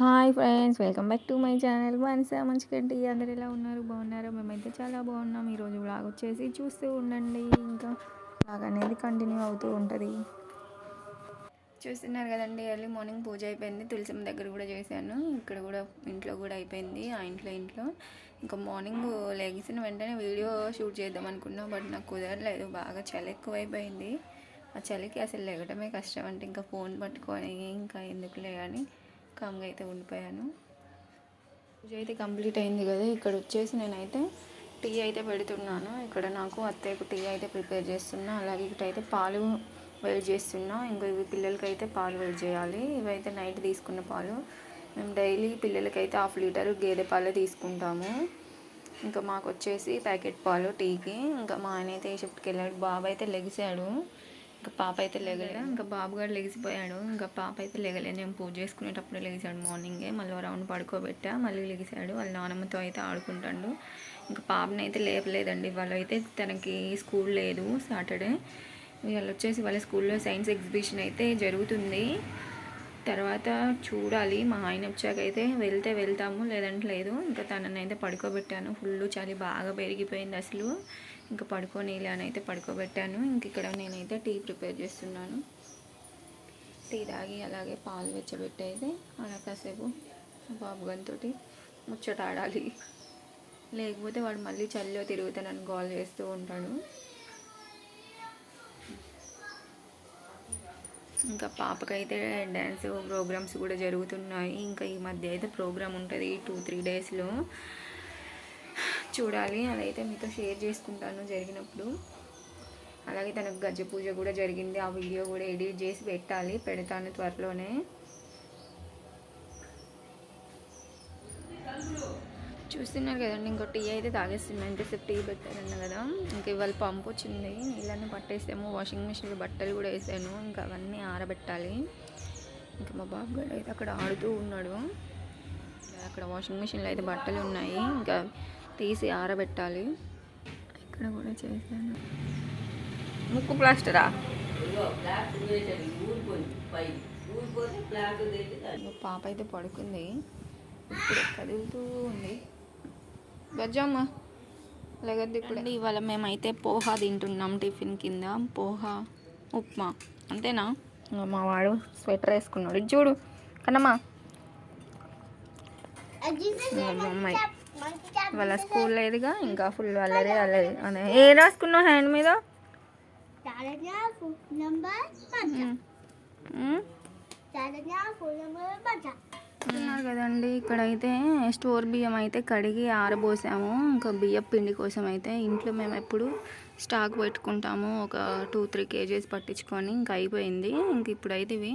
Hi friends welcome back to my channel. Manasa Manchiganti అందరు ఎలా ఉన్నారు? బాగున్నారా? మేమైతే చాలా బాగున్నాం. ఈరోజు బ్లాగ్ వచ్చేసి చూస్తూ ఉండండి. ఇంకా బ్లాగ్ అనేది కంటిన్యూ అవుతూ ఉంటుంది. చూస్తున్నారు కదండి ఎర్లీ మార్నింగ్ పూజ అయిపోయింది. తులసిమ్మ దగ్గర కూడా చేశాను. ఇక్కడ కూడా ఇంట్లో కూడా అయిపోయింది ఆ ఇంట్లో ఇంట్లో. ఇంకా మార్నింగ్ లెగిసిన వెంటనే వీడియో షూట్ చేద్దాం అనుకున్నా బట్ నాకు కుదరలేదు. బాగా చలి ఎక్కువైపోయింది. ఆ చలికి అసలు లేగటమే కష్టం అంటే ఇంకా ఫోన్ పట్టుకొని ఇంకా ఎందుకులే కానీ కామ్గా అయితే ఉండిపోయాను. పూజ అయితే కంప్లీట్ అయింది కదా ఇక్కడ వచ్చేసి నేనైతే టీ అయితే పెడుతున్నాను. ఇక్కడ నాకు అత్తయ్యకు టీ అయితే ప్రిపేర్ చేస్తున్నా అలాగే ఇక్కడ అయితే పాలు వేడి చేస్తున్నా. ఇంకా ఇవి పిల్లలకి అయితే పాలు వేడి చేయాలి. ఇవైతే నైట్ తీసుకున్న పాలు. మేము డైలీ పిల్లలకైతే హాఫ్ లీటర్ గేదె పాలే తీసుకుంటాము. ఇంకా మాకు వచ్చేసి ప్యాకెట్ పాలు టీకి. ఇంకా మా ఆయన అయితే షిఫ్ట్కి వెళ్ళాడు. బాబు అయితే లెగిసాడు. ఇంకా పాప అయితే లెగలే ఇంకా బాబు గారు లెగిసిపోయాడు. ఇంకా పాప అయితే లేగలేదు. నేను పూజ చేసుకునేటప్పుడు లెగిసాడు మార్నింగే. మళ్ళీ రౌండ్ పడుకోబెట్టా. మళ్ళీ లెగిసాడు. వాళ్ళ నానమ్మతో అయితే ఆడుకుంటాడు. ఇంకా పాపని అయితే లేపలేదండి. వాళ్ళు అయితే తనకి స్కూల్ లేదు. సాటర్డే. ఇవాళ వచ్చేసి వాళ్ళ స్కూల్లో సైన్స్ ఎగ్జిబిషన్ అయితే జరుగుతుంది. తర్వాత చూడాలి. మా ఆయన వచ్చాకైతే వెళ్తే వెళ్తాము. లేదంటే లేదు. ఇంకా తనని అయితే పడుకోబెట్టాను. ఫుల్ చలి బాగా పెరిగిపోయింది అసలు. ఇంకా పడుకొని అని అయితే పడుకోబెట్టాను. ఇంక ఇక్కడ నేనైతే టీ ప్రిపేర్ చేస్తున్నాను. టీ తాగి అలాగే పాలు వెచ్చబెట్టి అయితే అలా కాసేపు బాబు గంతో ముచ్చట ఆడాలి. లేకపోతే వాడు మళ్ళీ చలిలో తిరుగుతానని కాల్ చేస్తూ ఉంటాడు. ఇంకా పాపకైతే డ్యాన్స్ ప్రోగ్రామ్స్ కూడా జరుగుతున్నాయి. ఇంకా ఈ మధ్య అయితే ప్రోగ్రామ్ ఉంటుంది టూ త్రీ డేస్లో. చూడాలి అదైతే మీతో షేర్ చేసుకుంటాను జరిగినప్పుడు. అలాగే తనకు గజ్జ పూజ కూడా జరిగింది ఆ వీడియో కూడా ఎడిట్ చేసి పెట్టాలి పెడతాను త్వరలోనే. చూస్తున్నారు కదండి ఇంకో టీ అయితే తాగేస్తుంది ఎంతసేపు టీ పెట్టారన్న కదా. ఇంకా ఇవాళ పంపు వచ్చింది నీళ్ళన్నీ పట్టేసాము వాషింగ్ మిషన్లో బట్టలు కూడా వేసాను ఇంకా అవన్నీ ఆరబెట్టాలి. ఇంకా మా బాబు గారు అయితే అక్కడ ఆడుతూ ఉన్నాడు. అక్కడ వాషింగ్ మిషన్లో అయితే బట్టలు ఉన్నాయి ఇంకా తీసి ఆరబెట్టాలి. ఇక్కడ కూడా చేశాను. ముక్కు ప్లాస్టరా? పాప అయితే పడుకుంది. ఇప్పుడు కదులుతూ ఉంది. గజ్జమ్మ లేకపోతే ఇప్పుడు. ఇవాళ మేమైతే పోహా తింటున్నాం టిఫిన్ కింద. పోహా ఉప్మా. అంతేనా? మా వాడు స్వెటర్ వేసుకున్నాడు. చూడు కన్నమ్మా. మా అమ్మాయి. వాళ్ళ స్కూల్ లేదుగా ఇంకా ఫుల్ అల్లరి అల్లరి అదే. ఏ రాసుకున్నావు హ్యాండ్ మీద? ఉన్నారు కదండి ఇక్కడైతే స్టోర్ బియ్యం అయితే కడిగి ఆరబోసాము. ఇంకా బియ్యం పిండి కోసం అయితే ఇంట్లో మేము ఎప్పుడు స్టాక్ పెట్టుకుంటాము. ఒక టూ త్రీ కేజీస్ పట్టించుకొని ఇంకా అయిపోయింది. ఇంక ఇప్పుడైతే ఇవి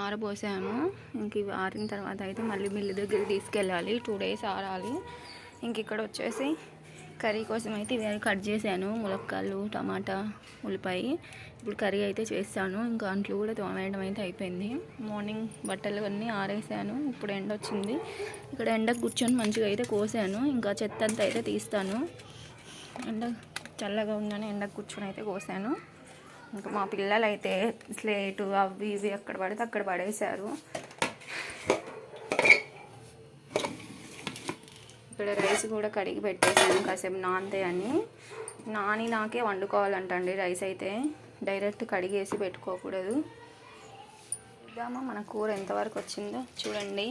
ఆరబోసాము. ఇంక ఇవి ఆరిన తర్వాత అయితే మళ్ళీ మిల్లు దగ్గర తీసుకెళ్ళాలి. టూ డేస్ ఆరాలి. ఇంక ఇక్కడ వచ్చేసి కర్రీ కోసం అయితే ఇవి కట్ చేశాను. ములక్కాయలు టమాటా ఉల్లిపాయ. ఇప్పుడు కర్రీ అయితే చేస్తాను. ఇంకా అంట్లు కూడా తోమేయడం అయితే అయిపోయింది. మార్నింగ్ బట్టలు అన్నీ ఆరేసాను. ఇప్పుడు ఎండ వచ్చింది. ఇక్కడ ఎండకు కూర్చొని మంచిగా అయితే కోసాను. ఇంకా చెత్త అంతా అయితే తీస్తాను. ఎండ చల్లగా ఉందని ఎండకు కూర్చొని అయితే కోసాను. ఇంకా మా పిల్లలు అయితే స్లేటు అవి ఇవి అక్కడ పడితే అక్కడ పడేశారు. ఇక్కడ రైస్ కూడా కడిగి పెట్టేసాను కాసేపు అని. నాని నాకే వండుకోవాలంటండి రైస్ అయితే. డైరెక్ట్ కడిగేసి పెట్టుకోకూడదు. చూద్దామా మన కూర ఎంతవరకు వచ్చిందో. చూడండి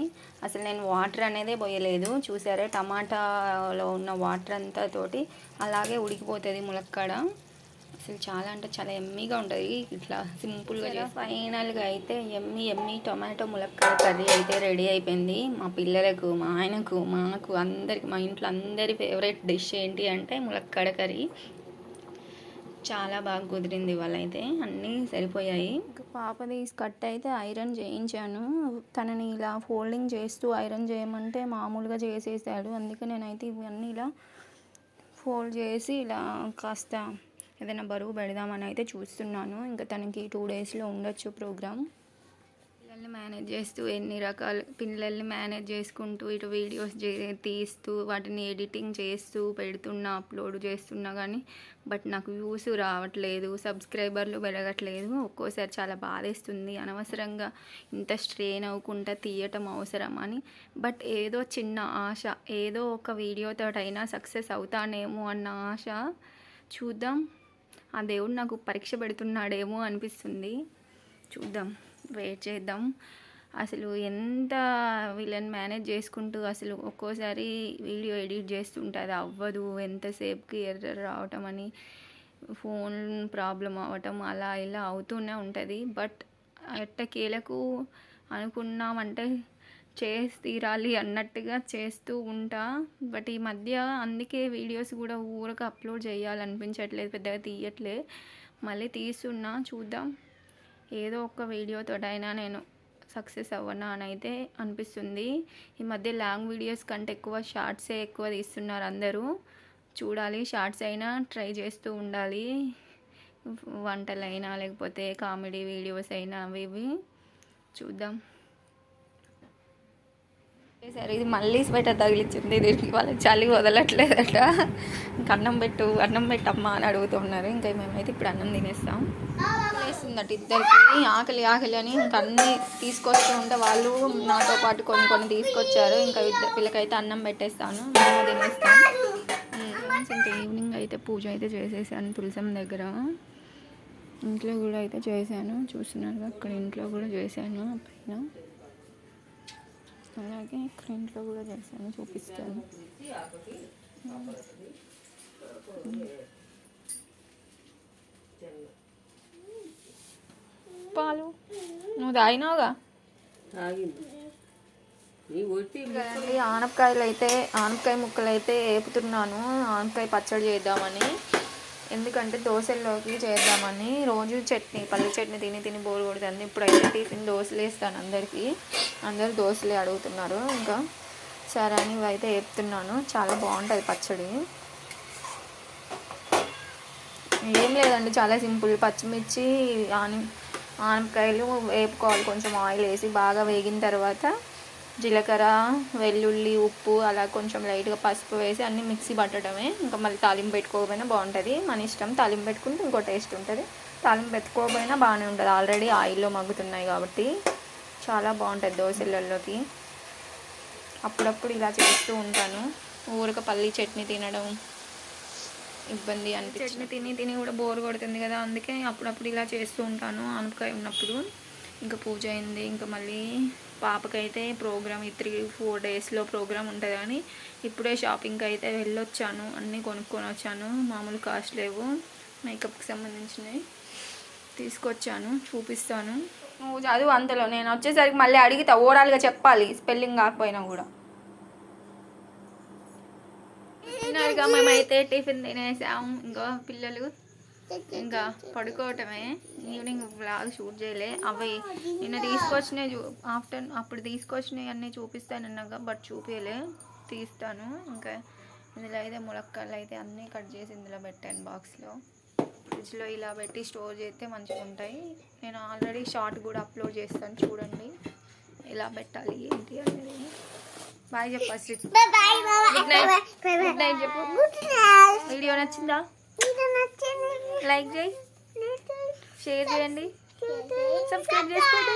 అసలు నేను వాటర్ అనేదే పోయలేదు. చూసారే టమాటాలో ఉన్న వాటర్ అంతా తోటి అలాగే ఉడికిపోతుంది ములక్కాడ. అసలు చాలా అంటే చాలా ఎమ్మీగా ఉంటుంది. ఇట్లా సింపుల్గా ఫైనల్గా అయితే ఎమ్మి ఎమ్మి టొమాటో ములక్కాడ కర్రీ అయితే రెడీ అయిపోయింది. మా పిల్లలకు మా ఆయనకు మాకు అందరికి మా ఇంట్లో అందరి ఫేవరెట్ డిష్ ఏంటి అంటే ములక్కాడ కర్రీ. చాలా బాగా కుదిరింది వాళ్ళైతే అన్నీ సరిపోయాయి. పాపది కట్ అయితే ఐరన్ చేయించాను. తనని ఇలా ఫోల్డింగ్ చేస్తూ ఐరన్ చేయమంటే మామూలుగా చేసేసాడు. అందుకే నేనైతే ఇవన్నీ ఇలా ఫోల్డ్ చేసి ఇలా కాస్త ఏదైనా బరువు పెడదామని అయితే చూస్తున్నాను. ఇంకా తనకి టూ డేస్లో ఉండొచ్చు ప్రోగ్రామ్ పిల్లల్ని మేనేజ్ చేస్తూ ఎన్ని రకాల పిల్లల్ని మేనేజ్ చేసుకుంటూ ఇటు వీడియోస్ తీస్తూ వాటిని ఎడిటింగ్ చేస్తూ పెడుతున్నా అప్లోడ్ చేస్తున్నా కానీ బట్ నాకు వ్యూస్ రావట్లేదు సబ్స్క్రైబర్లు పెరగట్లేదు. ఒక్కోసారి చాలా బాధేస్తుంది. అనవసరంగా ఇంత స్ట్రెయిన్ అవ్వకుండా తీయటం అవసరం అని. బట్ ఏదో చిన్న ఆశ ఏదో ఒక వీడియోతోటైనా సక్సెస్ అవుతానేమో అన్న ఆశ చూద్దాం. ఆ దేవుడు నాకు పరీక్ష పెడుతున్నాడేమో అనిపిస్తుంది. చూద్దాం వెయిట్ చేద్దాం. అసలు ఎంత వీళ్ళని మేనేజ్ చేసుకుంటూ అసలు ఒక్కోసారి వీడియో ఎడిట్ చేస్తుంటే అది అవ్వదు. ఎంతసేపుకి ఎర్ర రావటం అని ఫోన్ ప్రాబ్లం అవ్వటం అలా ఇలా అవుతూనే ఉంటుంది. బట్ ఎట్టకేలకు అనుకున్నామంటే చేసి తీరాలి అన్నట్టుగా చేస్తూ ఉంటా. బట్ ఈ మధ్య అందుకే వీడియోస్ కూడా ఊరకు అప్లోడ్ చేయాలనిపించట్లేదు పెద్దగా తీయట్లే. మళ్ళీ తీస్తున్నా చూద్దాం. ఏదో ఒక వీడియోతోటైనా నేను సక్సెస్ అవ్వనా అని అయితే అనిపిస్తుంది. ఈ మధ్య లాంగ్ వీడియోస్ కంటే ఎక్కువ షార్ట్సే ఎక్కువ తీస్తున్నారు అందరూ. చూడాలి షార్ట్స్ అయినా ట్రై చేస్తూ ఉండాలి. వంటలైనా లేకపోతే కామెడీ వీడియోస్ అయినా అవి ఇవి. చూద్దాం. సరే ఇది మళ్ళీ స్వెటర్ తగిలిచ్చింది. దీనికి వాళ్ళకి చలి వదలట్లేదట. ఇంకా అన్నం పెట్టు అన్నం పెట్టమ్మా అని అడుగుతున్నారు. ఇంకా మేమైతే ఇప్పుడు అన్నం తినేస్తాం. వేస్తుందట ఇద్దరికి. ఆకలి ఆకలి అని ఇంకా అన్నీ తీసుకొస్తూ ఉంటే వాళ్ళు నాతో పాటు కొన్ని కొన్ని తీసుకొచ్చారు. ఇంకా ఇద్దరు అన్నం పెట్టేస్తాను. మేము తినేస్తాం. ఇంకా ఈవినింగ్ అయితే పూజ అయితే చేసేసాను తులసం దగ్గర. ఇంట్లో కూడా అయితే చేశాను. చూస్తున్నారు అక్కడ ఇంట్లో కూడా చేశాను. పైన అలాగే ఇక్కడ కూడా చేశాను చూపిస్తాను. పాలు. నువ్వు తాగినావుగా? ఆనపకాయలు అయితే ఆనపకాయ ముక్కలు అయితే వేపుతున్నాను ఆనపకాయ పచ్చడి చేద్దామని. ఎందుకంటే దోశల్లోకి చేద్దామని రోజు చట్నీ పల్లి చట్నీ తిని తిని బోర్ కొడుతుంది. ఇప్పుడైతే టిఫిన్ దోశలు వేస్తాను అందరికీ. అందరు దోశలే అడుగుతున్నారు. ఇంకా సరే అని ఇవైతే వేపుతున్నాను చాలా బాగుంటుంది పచ్చడి. ఏం లేదండి చాలా సింపుల్. పచ్చిమిర్చి ఆని ఆనపకాయలు వేపుకోవాలి. కొంచెం ఆయిల్ వేసి బాగా వేగిన తర్వాత జీలకర్ర వెల్లుల్లి ఉప్పు అలా కొంచెం లైట్గా పసుపు వేసి అన్నీ మిక్సీ పట్టడమే. ఇంకా మళ్ళీ తాలింపు పెట్టుకోకపోయినా బాగుంటుంది. మన ఇష్టం తాలింపు పెట్టుకుంటే ఇంకో టేస్ట్ ఉంటుంది. తాలింపు పెట్టుకోకపోయినా బాగానే ఉంటుంది. ఆల్రెడీ ఆయిల్లో మగ్గుతున్నాయి కాబట్టి చాలా బాగుంటుంది దోశలలోకి. అప్పుడప్పుడు ఇలా చేస్తూ ఉంటాను. ఊరక పల్లి చట్నీ తినడం ఇబ్బంది అనిపి చట్నీ తిని తిని కూడా బోర్ కొడుతుంది కదా. అందుకే అప్పుడప్పుడు ఇలా చేస్తూ ఉంటాను. ఆనపకాయ ఉన్నప్పుడు. ఇంకా పూజ అయింది. ఇంకా మళ్ళీ పాపకైతే ప్రోగ్రామ్ ఈ త్రీ ఫోర్ డేస్లో ప్రోగ్రామ్ ఉంటుంది కానీ ఇప్పుడే షాపింగ్కి అయితే వెళ్ళొచ్చాను. అన్నీ కొనుక్కొని వచ్చాను. మామూలు కాస్ట్ లేవు. మేకప్కి సంబంధించినవి తీసుకొచ్చాను. చూపిస్తాను. నువ్వు చదువు అంతలో. నేను వచ్చేసరికి మళ్ళీ అడిగితే ఓవరాల్గా చెప్పాలి. స్పెల్లింగ్ కాకపోయినా కూడా. మేమైతే టిఫిన్ తినేసాం ఇంకా పిల్లలు ఇంకా పడుకోవటమే. ఈవినింగ్ వ్లాగ్ షూట్ చేయలే. అవి నిన్న తీసుకొచ్చినాయి చూ ఆఫ్టర్ అప్పుడు తీసుకొచ్చినవి అన్నీ చూపిస్తానన్నాగా బట్ చూపించలే తీస్తాను. ఇంకా ఇందులో అయితే ములక్కాయలు అయితే అన్నీ కట్ చేసి ఇందులో పెట్టాను బాక్స్లో. ఫ్రిడ్జ్లో ఇలా పెట్టి స్టోర్ చేస్తే మంచిగా ఉంటాయి. నేను ఆల్రెడీ షార్ట్ కూడా అప్లోడ్ చేస్తాను చూడండి. ఎలా పెట్టాలి ఏంటి అనేది. బాయ్ చెప్పా గుడ్ నైట్ గుడ్ నైట్ చెప్పు. వీడియో నచ్చిందా? లైక్ చేయి. షేర్ చేయండి. సబ్స్క్రైబ్ చేసుకోండి.